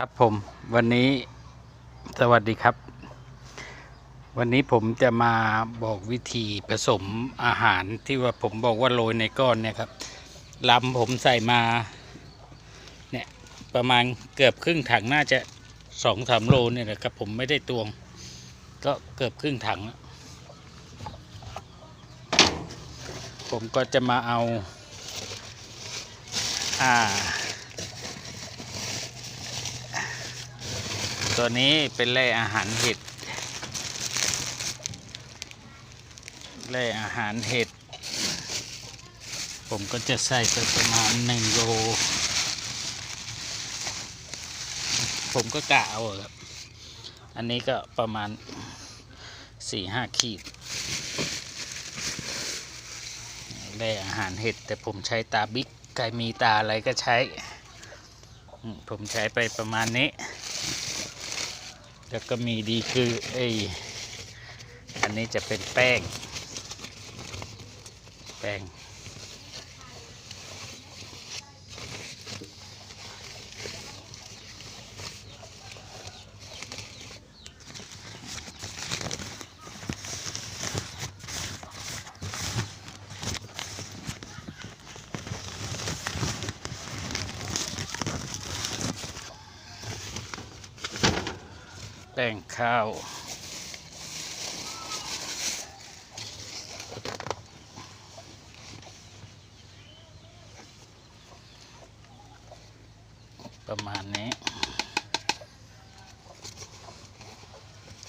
ครับผมวันนี้สวัสดีครับ วันนี้ผมจะมาบอกวิธีผสมอาหารที่ว่าผมบอกว่าโรยในก้อนเนี่ยครับลำผมใส่มาเนี่ยประมาณเกือบครึ่งถังน่าจะสองสามโลเนี่ยนะครับผมไม่ได้ตวง ก็เกือบครึ่งถัง ผมก็จะมาเอา อ่า ตัวนี้เป็นแร่อาหารเห็ด แร่อาหารเห็ด ผมก็จะใส่ไปประมาณหนึ่งโล ผมก็กะเอาครับ อันนี้ก็ประมาณสี่ห้าขีด แร่อาหารเห็ด แต่ผมใช้ตาบิ๊กใครมีตาอะไรก็ใช้ ผมใช้ไปประมาณนี้ แล้วก็มีดีคือไออันนี้จะเป็นแป้ง แป้ง แป้งข้าว ประมาณนี้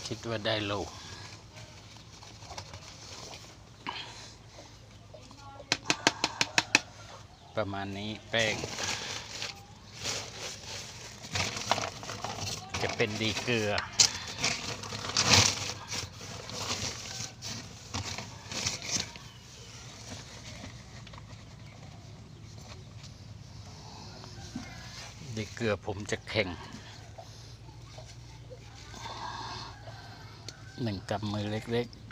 คิดว่าได้โลประมาณนี้แป้ง จะเป็นดีเกลือ ดีเกลือผมจะแข็งหนึ่งกำมือเล็กๆ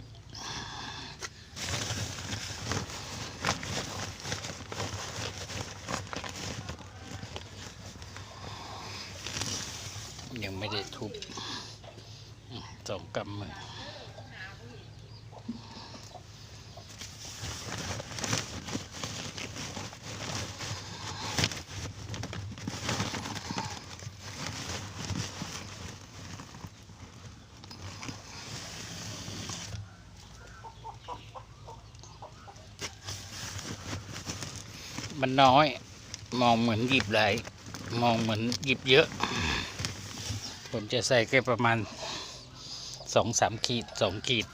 ยังไม่ได้ทุบสองกำมือมันน้อย มองเหมือนหยิบหลายมองเหมือนหยิบเยอะ ผมจะใส่แค่ประมาณสองสามขีดสองขีด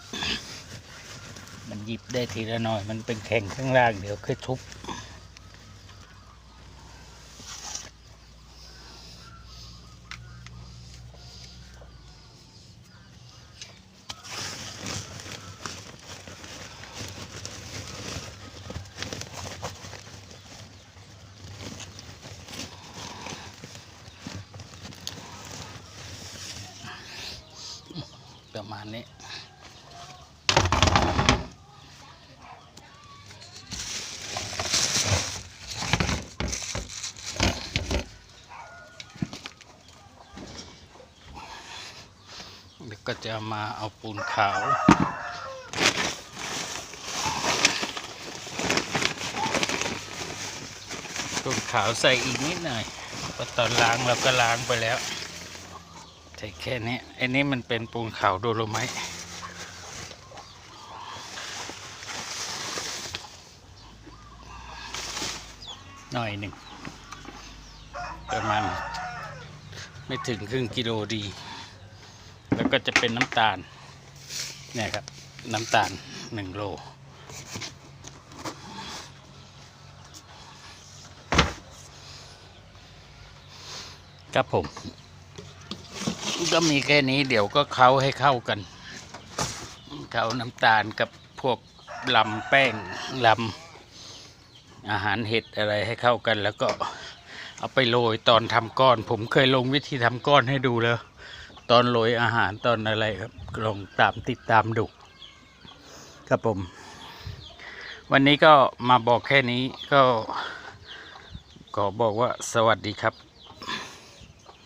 มันหยิบได้ทีละหน่อย มันเป็นแข็งข้างล่างเดี๋ยวค่อยทุบ ณนี้แล้วก็จะมาเอาปูนขาวปูนขาวใส่อีกนิดหน่อยพราะตอนล้างเราก็ล้างไปแล้ว ใส่แค่นี้อ้นี้มันเป็นปูนขาวโดโลไมต์หน่อยหนึ่ง ประมาณไม่ถึงครึ่งกิโลดี แล้วก็จะเป็นน้ำตาล เนี่ยครับ น้ำตาลหนึ่งโลครับผม ก็มีแค่นี้เดี๋ยวก็เคล้าให้เข้ากันเคล้าน้ำตาลกับพวกลำแป้งลำอาหารเห็ดอะไรให้เข้ากัน แล้วก็เอาไปโรยตอนทำก้อน ผมเคยลงวิธีทำก้อนให้ดูแล้ว ตอนโรยอาหารตอนอะไรครับลองตามติดตามดูครับผม วันนี้ก็มาบอกแค่นี้ก็ขอบอกว่าสวัสดีครับ